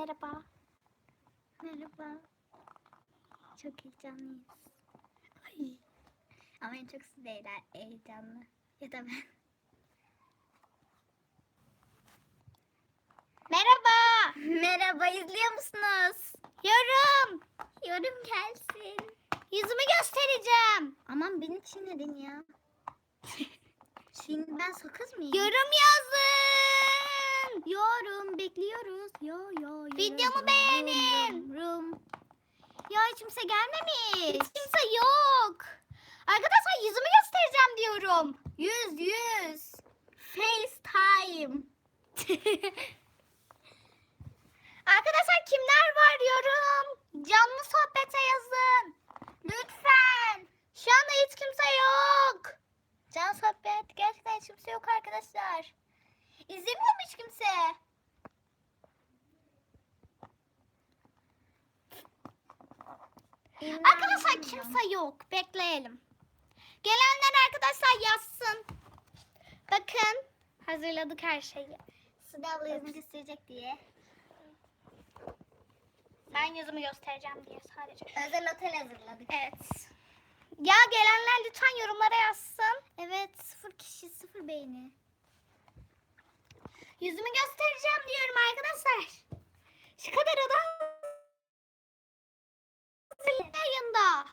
Merhaba. Merhaba. Çok heyecanlıyız. Ay. Ama en çok siz heyecanlı. Ya da ben. Merhaba. Merhaba. izliyor musunuz? Yorum. Yorum gelsin. Yüzümü göstereceğim. Aman beni çiğnedin ya. Şimdi ben sakız mıyım? Yorum yazın. Yorum bekliyoruz. Yo yo. yorum, Videomu beğenin. Yorum. Ya hiç kimse gelmemiş. Hiç kimse yok. Arkadaşlar yüzümü göstereceğim diyorum. Yüz yüz. FaceTime. Arkadaşlar kimler var yorum? Canlı sohbete yazın. Lütfen. Şu anda hiç kimse yok. Can sohbet. Gerçekten hiç kimse yok arkadaşlar. İzlemiyor mu hiç kimse? Arkadaşlar kimse yok. Bekleyelim. Gelenler arkadaşlar yazsın. Bakın. Hazırladık her şeyi. Suda abla yüzünü gösterecek diye. Ben yüzümü göstereceğim diye sadece. Özel otel hazırladık. Evet. Ya gelenler lütfen yorumlara yazsın. Evet sıfır kişi sıfır beğeni. Yüzümü göstereceğim diyorum arkadaşlar. Şu kadar adam yayında.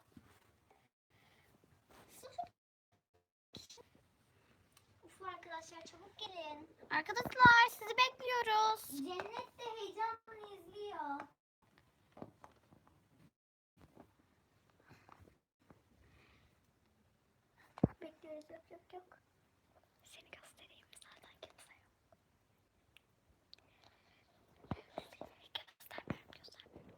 Uf arkadaşlar çabuk gelin. Arkadaşlar sizi bekliyoruz. Cennet de heyecanla izliyor. Bekliyoruz yok yok yok. Seni göstereyim zaten kimse yok. Göstermiyorum, göstermiyorum.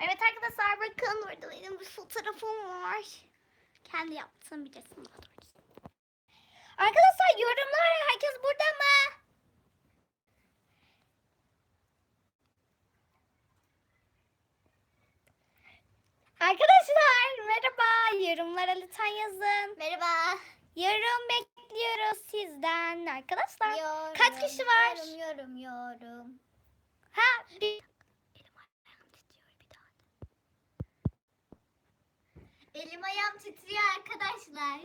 Evet arkadaşlar bakın burada benim bir fotoğrafım var. Kendi yaptığım bir resim doğrusu. Arkadaşlar yorumlar herkes burada mı? Arkadaşlar merhaba. Yorumlara lütfen yazın. Merhaba. Yorum bekliyoruz sizden arkadaşlar. Yorum, Kaç kişi var? Yorum yorum yorum. Ha bir... Elim ayağım titriyor bir daha. Elim ayağım titriyor arkadaşlar.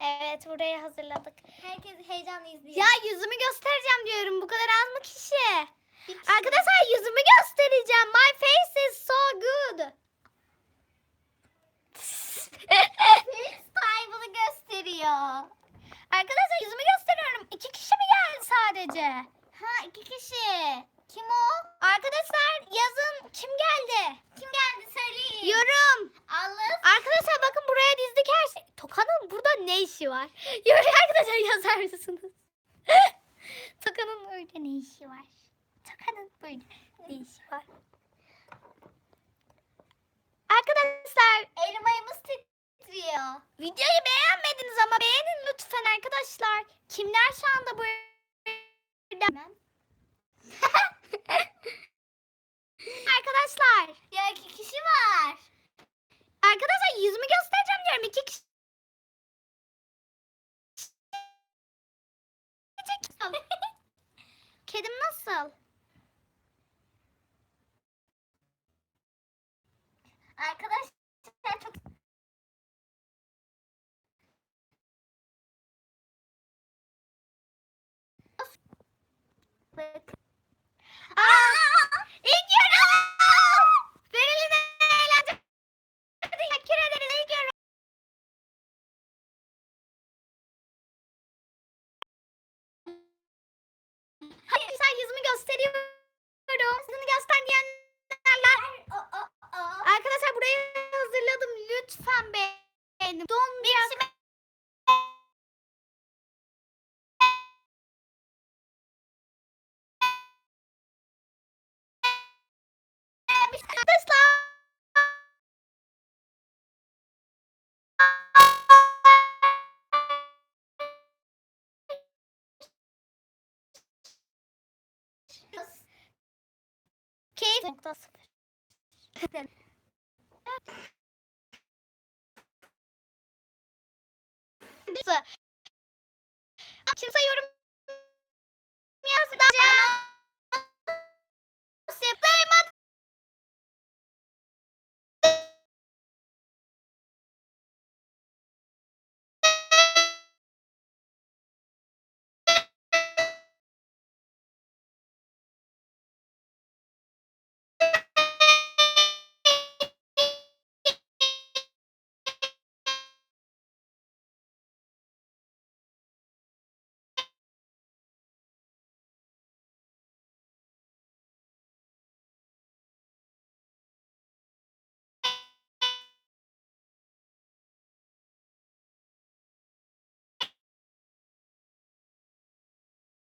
Evet burayı hazırladık. Herkes heyecanla izliyor. Ya yüzümü göstereceğim diyorum. Bu kadar az mı kişi? Kişi- Arkadaşlar yüzümü göstereceğim. My face is so good. FaceTime'ını gösteriyor. Arkadaşlar yüzümü gösteriyorum. İki kişi mi geldi sadece? Ha iki kişi. Kim o? Arkadaşlar yazın kim geldi? Kim geldi söyleyin. Yorum. Allah. Arkadaşlar bakın buraya dizdik her şey. Toka'nın burada ne işi var? Yorum arkadaşlar yazar mısınız? Toka'nın burada ne işi var? Toka'nın burada ne işi var? Arkadaşlar Elim ayağımız titriyor. videoyu beğenmediniz ama beğenin lütfen arkadaşlar. Kimler şu anda burada? Arkadaşlar. Ya iki kişi var. Arkadaşlar yüzümü göstereceğim diyorum. İki kişi. Kedim nasıl? Arkadaşlar çok Bakın. Aa! İlk Keyif nokta sıfır. Kimse yorum yazdı.